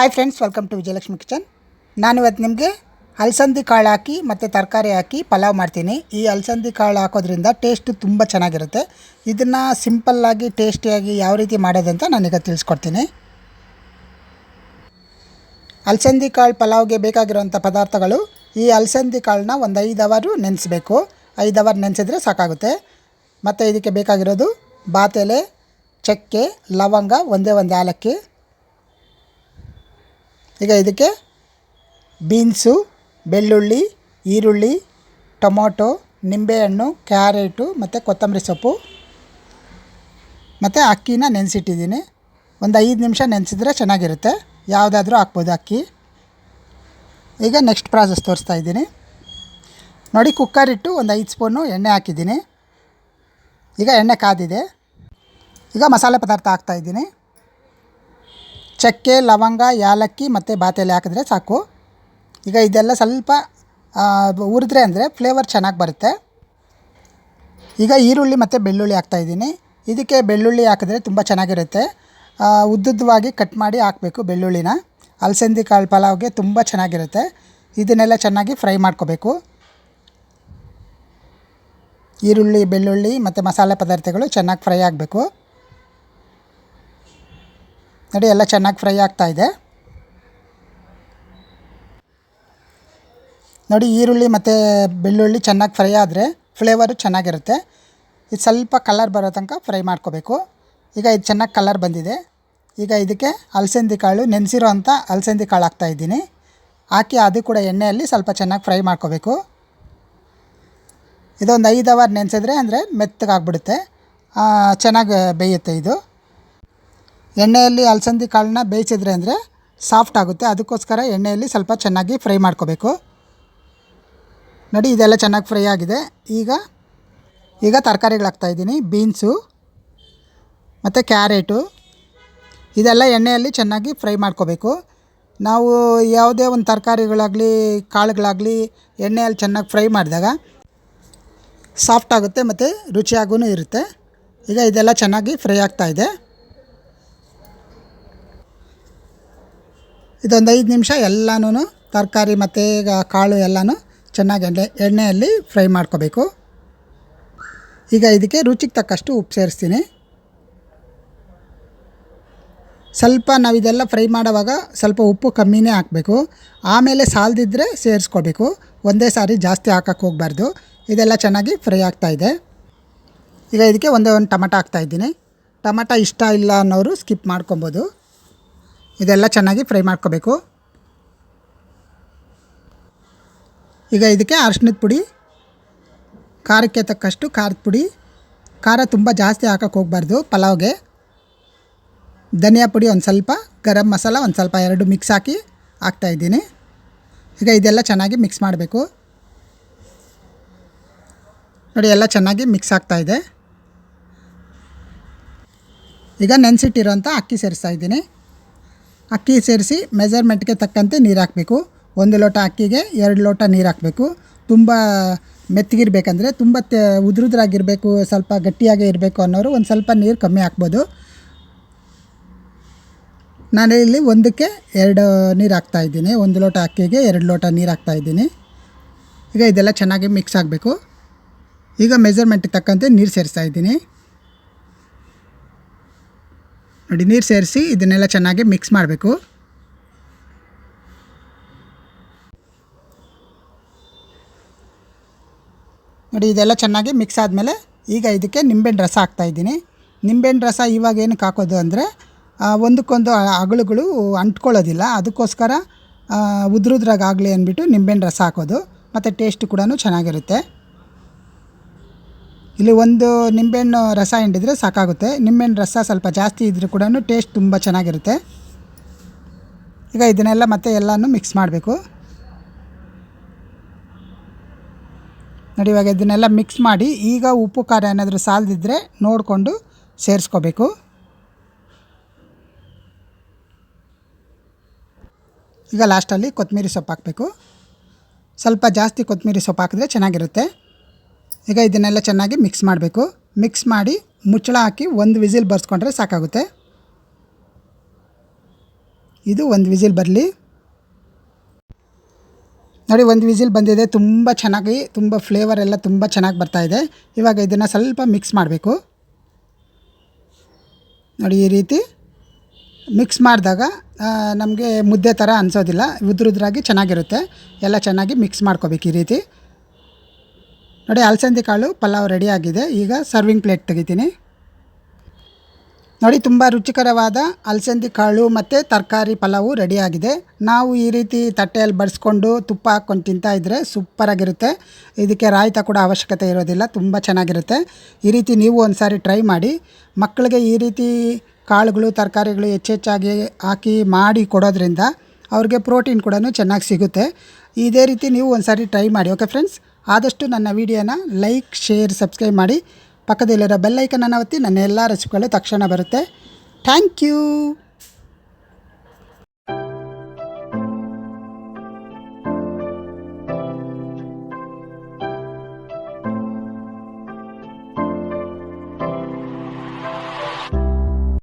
Hi friends welcome to Vijayalakshmi kitchen ನಾನು ಇವತ್ತು ನಿಮಗೆ ಅಲಸಂದಿ ಕಾಳು ಹಾಕಿ ಮತ್ತು ತರಕಾರಿ ಹಾಕಿ ಪಲಾವ್ ಮಾಡ್ತೀನಿ. ಈ ಅಲಸಂದಿ ಕಾಳು ಹಾಕೋದ್ರಿಂದ ಟೇಸ್ಟ್ ತುಂಬ ಚೆನ್ನಾಗಿರುತ್ತೆ. ಇದನ್ನು ಸಿಂಪಲ್ಲಾಗಿ ಟೇಸ್ಟಿಯಾಗಿ ಯಾವ ರೀತಿ ಮಾಡೋದಂತ ನಾನೀಗ ತಿಳಿಸ್ಕೊಡ್ತೀನಿ. ಅಲಸಂದಿ ಕಾಳು ಪಲಾವ್ಗೆ ಬೇಕಾಗಿರುವಂಥ ಪದಾರ್ಥಗಳು, ಈ ಅಲಸಂದಿ ಕಾಳನ್ನ ಒಂದು ಐದು ಅವರು ನೆನೆಸ್ಬೇಕು. ಐದು ಅವರ್ ನೆನೆಸಿದ್ರೆ ಸಾಕಾಗುತ್ತೆ. ಮತ್ತು ಇದಕ್ಕೆ ಬೇಕಾಗಿರೋದು ಬಾತೆಲೆ, ಚಕ್ಕೆ, ಲವಂಗ, ಒಂದೇ ಒಂದು ಏಲಕ್ಕಿ ಈಗ ಇದಕ್ಕೆ ಬೀನ್ಸು, ಬೆಳ್ಳುಳ್ಳಿ, ಈರುಳ್ಳಿ, ಟೊಮೊಟೊ, ನಿಂಬೆಹಣ್ಣು, ಕ್ಯಾರೆಟು ಮತ್ತು ಕೊತ್ತಂಬರಿ ಸೊಪ್ಪು. ಮತ್ತು ಅಕ್ಕಿನ ನೆನೆಸಿಟ್ಟಿದ್ದೀನಿ. ಒಂದು ಐದು ನಿಮಿಷ ನೆನೆಸಿದ್ರೆ ಚೆನ್ನಾಗಿರುತ್ತೆ. ಯಾವುದಾದ್ರೂ ಹಾಕ್ಬೋದು ಅಕ್ಕಿ. ಈಗ ನೆಕ್ಸ್ಟ್ ಪ್ರಾಸೆಸ್ ತೋರಿಸ್ತಾ ಇದ್ದೀನಿ. ನೋಡಿ ಕುಕ್ಕರ್ ಇಟ್ಟು ಒಂದು ಐದು ಸ್ಪೂನು ಎಣ್ಣೆ ಹಾಕಿದ್ದೀನಿ. ಈಗ ಎಣ್ಣೆ ಕಾದಿದೆ. ಈಗ ಮಸಾಲೆ ಪದಾರ್ಥ ಹಾಕ್ತಾಯಿದ್ದೀನಿ ಚಕ್ಕೆ, ಲವಂಗ, ಯಾಲಕ್ಕಿ ಮತ್ತು ಬಾತೆಲೆ ಹಾಕಿದ್ರೆ ಸಾಕು. ಈಗ ಇದೆಲ್ಲ ಸ್ವಲ್ಪ ಹುರಿದ್ರೆ ಅಂದರೆ ಫ್ಲೇವರ್ ಚೆನ್ನಾಗಿ ಬರುತ್ತೆ. ಈಗ ಈರುಳ್ಳಿ ಮತ್ತು ಬೆಳ್ಳುಳ್ಳಿ ಹಾಕ್ತಾಯಿದ್ದೀನಿ ಇದಕ್ಕೆ ಬೆಳ್ಳುಳ್ಳಿ ಹಾಕಿದ್ರೆ ತುಂಬ ಚೆನ್ನಾಗಿರುತ್ತೆ. ಉದ್ದುದ್ದವಾಗಿ ಕಟ್ ಮಾಡಿ ಹಾಕಬೇಕು ಬೆಳ್ಳುಳ್ಳಿನ. ಅಲಸಂದಿ ಕಾಳು ಪಲಾವ್ಗೆ ತುಂಬ ಚೆನ್ನಾಗಿರುತ್ತೆ. ಇದನ್ನೆಲ್ಲ ಚೆನ್ನಾಗಿ ಫ್ರೈ ಮಾಡ್ಕೋಬೇಕು. ಈರುಳ್ಳಿ, ಬೆಳ್ಳುಳ್ಳಿ ಮತ್ತು ಮಸಾಲೆ ಪದಾರ್ಥಗಳು ಚೆನ್ನಾಗಿ ಫ್ರೈ ಆಗಬೇಕು. ನೋಡಿ, ಎಲ್ಲ ಚೆನ್ನಾಗಿ ಫ್ರೈ ಆಗ್ತಾಯಿದೆ ನೋಡಿ, ಈರುಳ್ಳಿ ಮತ್ತು ಬೆಳ್ಳುಳ್ಳಿ ಚೆನ್ನಾಗಿ ಫ್ರೈ ಆದರೆ ಫ್ಲೇವರು ಚೆನ್ನಾಗಿರುತ್ತೆ. ಇದು ಸ್ವಲ್ಪ ಕಲರ್ ಬರೋ ತನಕ ಫ್ರೈ ಮಾಡ್ಕೋಬೇಕು. ಈಗ ಇದು ಚೆನ್ನಾಗಿ ಕಲರ್ ಬಂದಿದೆ. ಈಗ ಇದಕ್ಕೆ ಅಲಸಂದಿ ಕಾಳು ನೆನೆಸಿರೋ ಅಂಥ ಅಲಸಂದಿ ಕಾಳು ಹಾಕ್ತಾಯಿದ್ದೀನಿ ಹಾಕಿ ಅದು ಕೂಡ ಎಣ್ಣೆಯಲ್ಲಿ ಸ್ವಲ್ಪ ಚೆನ್ನಾಗಿ ಫ್ರೈ ಮಾಡ್ಕೋಬೇಕು. ಇದೊಂದು ಐದು ಅವರ್ ನೆನೆಸಿದ್ರೆ ಅಂದರೆ ಮೆತ್ತಗಾಗ್ಬಿಡುತ್ತೆ. ಚೆನ್ನಾಗಿ ಬೇಯುತ್ತೆ ಇದು. ಎಣ್ಣೆಯಲ್ಲಿ ಅಲಸಂದಿ ಕಾಳನ್ನ ಬೇಯಿಸಿದ್ರೆ ಅಂದರೆ ಸಾಫ್ಟ್ ಆಗುತ್ತೆ. ಅದಕ್ಕೋಸ್ಕರ ಎಣ್ಣೆಯಲ್ಲಿ ಸ್ವಲ್ಪ ಚೆನ್ನಾಗಿ ಫ್ರೈ ಮಾಡ್ಕೋಬೇಕು. ನೋಡಿ, ಇದೆಲ್ಲ ಚೆನ್ನಾಗಿ ಫ್ರೈ ಆಗಿದೆ. ಈಗ ಈಗ ತರಕಾರಿಗಳು ಹಾಕ್ತಾಯಿದ್ದೀನಿ ಬೀನ್ಸು ಮತ್ತು ಕ್ಯಾರೆಟು ಇದೆಲ್ಲ ಎಣ್ಣೆಯಲ್ಲಿ ಚೆನ್ನಾಗಿ ಫ್ರೈ ಮಾಡ್ಕೋಬೇಕು. ನಾವು ಯಾವುದೇ ಒಂದು ತರಕಾರಿಗಳಾಗಲಿ, ಕಾಳುಗಳಾಗಲಿ ಎಣ್ಣೆಯಲ್ಲಿ ಚೆನ್ನಾಗಿ ಫ್ರೈ ಮಾಡಿದಾಗ ಸಾಫ್ಟ್ ಆಗುತ್ತೆ ಮತ್ತು ರುಚಿಯಾಗೂ ಇರುತ್ತೆ. ಈಗ ಇದೆಲ್ಲ ಚೆನ್ನಾಗಿ ಫ್ರೈ ಆಗ್ತಾ ಇದೊಂದು ಐದು ನಿಮಿಷ ಎಲ್ಲನೂ ತರಕಾರಿ ಮತ್ತು ಕಾಳು ಎಲ್ಲನೂ ಚೆನ್ನಾಗಿ ಎಣ್ಣೆ, ಎಣ್ಣೆಯಲ್ಲಿ ಫ್ರೈ ಮಾಡ್ಕೋಬೇಕು. ಈಗ ಇದಕ್ಕೆ ರುಚಿಗೆ ತಕ್ಕಷ್ಟು ಉಪ್ಪು ಸೇರಿಸ್ತೀನಿ. ಸ್ವಲ್ಪ ನಾವು ಇದೆಲ್ಲ ಫ್ರೈ ಮಾಡೋವಾಗ ಸ್ವಲ್ಪ ಉಪ್ಪು ಕಮ್ಮಿನೇ ಹಾಕಬೇಕು. ಆಮೇಲೆ ಸಾಲದಿದ್ದರೆ ಸೇರಿಸ್ಕೋಬೇಕು. ಒಂದೇ ಸಾರಿ ಜಾಸ್ತಿ ಹಾಕಕ್ಕೆ ಹೋಗಬಾರ್ದು. ಇದೆಲ್ಲ ಚೆನ್ನಾಗಿ ಫ್ರೈ ಆಗ್ತಾ ಇದೆ. ಈಗ ಇದಕ್ಕೆ ಒಂದೇ ಒಂದು ಟಮಟ ಹಾಕ್ತಾಯಿದ್ದೀನಿ ಟಮಟ ಇಷ್ಟ ಇಲ್ಲ ಅನ್ನೋರು ಸ್ಕಿಪ್ ಮಾಡ್ಕೊಬೋದು. ಇದೆಲ್ಲ ಚೆನ್ನಾಗಿ ಫ್ರೈ ಮಾಡ್ಕೋಬೇಕು. ಈಗ ಇದಕ್ಕೆ ಅರ್ಶಿನದ ಪುಡಿ, ಖಾರಕ್ಕೆ ತಕ್ಕಷ್ಟು ಖಾರದ ಪುಡಿ, ಖಾರ ತುಂಬ ಜಾಸ್ತಿ ಹಾಕಕ್ಕೆ ಹೋಗಬಾರ್ದು ಪಲಾವ್ಗೆ. ಧನಿಯಾ ಪುಡಿ ಒಂದು ಸ್ವಲ್ಪ, ಗರಂ ಮಸಾಲ ಒಂದು ಸ್ವಲ್ಪ, ಎರಡು ಮಿಕ್ಸ್ ಹಾಕಿ ಹಾಕ್ತಾಯಿದ್ದೀನಿ ಈಗ ಇದೆಲ್ಲ ಚೆನ್ನಾಗಿ ಮಿಕ್ಸ್ ಮಾಡಬೇಕು. ನೋಡಿ, ಎಲ್ಲ ಚೆನ್ನಾಗಿ ಮಿಕ್ಸ್ ಆಗ್ತಾಯಿದೆ ಈಗ ನೆನೆಸಿಟ್ಟಿರೋಂಥ ಅಕ್ಕಿ ಸೇರಿಸ್ತಾ ಇದ್ದೀನಿ. ಅಕ್ಕಿ ಸೇರಿಸಿ ಮೆಜರ್ಮೆಂಟ್ಗೆ ತಕ್ಕಂತೆ ನೀರು ಹಾಕಬೇಕು. ಒಂದು ಲೋಟ ಅಕ್ಕಿಗೆ ಎರಡು ಲೋಟ ನೀರು ಹಾಕಬೇಕು. ತುಂಬ ಮೆತ್ತಗಿರ್ಬೇಕಂದ್ರೆ ತುಂಬ ತೆ ಉದುರುದ್ರಾಗಿರಬೇಕು, ಸ್ವಲ್ಪ ಗಟ್ಟಿಯಾಗೇ ಇರಬೇಕು ಅನ್ನೋರು ಒಂದು ಸ್ವಲ್ಪ ನೀರು ಕಮ್ಮಿ ಹಾಕ್ಬೋದು. ನಾನು ಇಲ್ಲಿ ಒಂದಕ್ಕೆ ಎರಡು ನೀರು ಹಾಕ್ತಾ ಇದ್ದೀನಿ. ಒಂದು ಲೋಟ ಅಕ್ಕಿಗೆ ಎರಡು ಲೋಟ ನೀರು ಹಾಕ್ತಾ ಇದ್ದೀನಿ. ಈಗ ಇದೆಲ್ಲ ಚೆನ್ನಾಗಿ ಮಿಕ್ಸ್ ಆಗಬೇಕು. ಈಗ ಮೆಜರ್ಮೆಂಟ್ಗೆ ತಕ್ಕಂತೆ ನೀರು ಸೇರಿಸ್ತಾ ಇದ್ದೀನಿ. ನೋಡಿ, ನೀರು ಸೇರಿಸಿ ಇದನ್ನೆಲ್ಲ ಚೆನ್ನಾಗಿ ಮಿಕ್ಸ್ ಮಾಡಬೇಕು. ನೋಡಿ, ಇದೆಲ್ಲ ಚೆನ್ನಾಗಿ ಮಿಕ್ಸ್ ಆದಮೇಲೆ ಈಗ ಇದಕ್ಕೆ ನಿಂಬೆಹಣ್ಣು ರಸ ಹಾಕ್ತಾಯಿದ್ದೀನಿ ನಿಂಬೆಹಣ್ಣು ರಸ ಇವಾಗ ಏನಕ್ಕೆ ಹಾಕೋದು ಅಂದರೆ ಒಂದಕ್ಕೊಂದು ಅಗಳುಗಳು ಅಂಟ್ಕೊಳ್ಳೋದಿಲ್ಲ. ಅದಕ್ಕೋಸ್ಕರ ಉದ್ರುದ್ರಾಗ ಆಗಲಿ ಅಂದ್ಬಿಟ್ಟು ನಿಂಬೆಹಣ್ಣು ರಸ ಹಾಕೋದು. ಮತ್ತು ಟೇಸ್ಟ್ ಕೂಡ ಚೆನ್ನಾಗಿರುತ್ತೆ. ಇಲ್ಲಿ ಒಂದು ನಿಂಬೆಹಣ್ಣು ರಸ ಹಿಂಡಿದ್ರೆ ಸಾಕಾಗುತ್ತೆ. ನಿಂಬೆಹಣ್ಣು ರಸ ಸ್ವಲ್ಪ ಜಾಸ್ತಿ ಇದ್ದರೂ ಕೂಡ ಟೇಸ್ಟ್ ತುಂಬ ಚೆನ್ನಾಗಿರುತ್ತೆ. ಈಗ ಇದನ್ನೆಲ್ಲ ಮತ್ತೆ ಎಲ್ಲನೂ ಮಿಕ್ಸ್ ಮಾಡಬೇಕು. ನೋಡಿ ಇವಾಗ ಇದನ್ನೆಲ್ಲ ಮಿಕ್ಸ್ ಮಾಡಿ ಈಗ ಉಪ್ಪು, ಖಾರ ಏನಾದರೂ ಸಾಲದಿದ್ದರೆ ನೋಡಿಕೊಂಡು ಸೇರಿಸ್ಕೋಬೇಕು. ಈಗ ಲಾಸ್ಟಲ್ಲಿ ಕೊತ್ತಂಬರಿ ಸೊಪ್ಪು ಹಾಕಬೇಕು. ಸ್ವಲ್ಪ ಜಾಸ್ತಿ ಕೊತ್ತಂಬರಿ ಸೊಪ್ಪು ಹಾಕಿದ್ರೆ ಚೆನ್ನಾಗಿರುತ್ತೆ. ಈಗ ಇದನ್ನೆಲ್ಲ ಚೆನ್ನಾಗಿ ಮಿಕ್ಸ್ ಮಾಡಬೇಕು. ಮಿಕ್ಸ್ ಮಾಡಿ ಮುಚ್ಚಳ ಹಾಕಿ ಒಂದು ವಿಸಿಲ್ ಬರ್ಸ್ಕೊಂಡ್ರೆ ಸಾಕಾಗುತ್ತೆ. ಇದು ಒಂದು ವಿಸಿಲ್ ಬರಲಿ. ನೋಡಿ ಒಂದು ವಿಸಿಲ್ ಬಂದಿದೆ. ತುಂಬ ಚೆನ್ನಾಗಿ, ತುಂಬ ಫ್ಲೇವರ್ ಎಲ್ಲ ತುಂಬ ಚೆನ್ನಾಗಿ ಬರ್ತಾ ಇದೆ. ಇವಾಗ ಇದನ್ನು ಸ್ವಲ್ಪ ಮಿಕ್ಸ್ ಮಾಡಬೇಕು. ನೋಡಿ ಈ ರೀತಿ ಮಿಕ್ಸ್ ಮಾಡಿದಾಗ ನಮಗೆ ಮುದ್ದೆ ಥರ ಅನಿಸೋದಿಲ್ಲ. ಉದ್ರುದ್ರಾಗಿ ಚೆನ್ನಾಗಿರುತ್ತೆ. ಎಲ್ಲ ಚೆನ್ನಾಗಿ ಮಿಕ್ಸ್ ಮಾಡ್ಕೋಬೇಕು ಈ ರೀತಿ. ನೋಡಿ ಅಲಸಂದಿ ಕಾಳು ಪಲಾವ್ ರೆಡಿಯಾಗಿದೆ ಈಗ ಸರ್ವಿಂಗ್ ಪ್ಲೇಟ್ ತೆಗಿತೀನಿ. ನೋಡಿ ತುಂಬ ರುಚಿಕರವಾದ ಅಲಸಂದಿ ಕಾಳು ಮತ್ತು ತರಕಾರಿ ಪಲಾವು ರೆಡಿಯಾಗಿದೆ ನಾವು ಈ ರೀತಿ ತಟ್ಟೆಯಲ್ಲಿ ಬಡಿಸ್ಕೊಂಡು ತುಪ್ಪ ಹಾಕ್ಕೊಂಡು ತಿಂತಾ ಇದ್ದರೆ ಸೂಪರಾಗಿರುತ್ತೆ ಇದಕ್ಕೆ ರಾಯಿತ ಕೂಡ ಅವಶ್ಯಕತೆ ಇರೋದಿಲ್ಲ, ತುಂಬ ಚೆನ್ನಾಗಿರುತ್ತೆ. ಈ ರೀತಿ ನೀವು ಒಂದು ಸಾರಿ ಟ್ರೈ ಮಾಡಿ, ಮಕ್ಕಳಿಗೆ ಈ ರೀತಿ ಕಾಳುಗಳು, ತರಕಾರಿಗಳು ಹೆಚ್ಚೆಚ್ಚಾಗಿ ಹಾಕಿ ಮಾಡಿ ಕೊಡೋದ್ರಿಂದ ಅವ್ರಿಗೆ ಪ್ರೋಟೀನ್ ಕೂಡ ಚೆನ್ನಾಗಿ ಸಿಗುತ್ತೆ. ಇದೇ ರೀತಿ ನೀವು ಒಂದು ಸಾರಿ ಟ್ರೈ ಮಾಡಿ ಓಕೆ ಫ್ರೆಂಡ್ಸ್ ಆದಷ್ಟು ನನ್ನ ವೀಡಿಯೋನ ಲೈಕ್, ಶೇರ್, ಸಬ್ಸ್ಕ್ರೈಬ್ ಮಾಡಿ. ಪಕ್ಕದಲ್ಲಿರೋ ಬೆಲ್ಲೈಕನನ್ನು ಒತ್ತಿ, ನನ್ನ ಎಲ್ಲ ರೆಸಿಪಿಗಳು ತಕ್ಷಣ ಬರುತ್ತೆ. Thank you.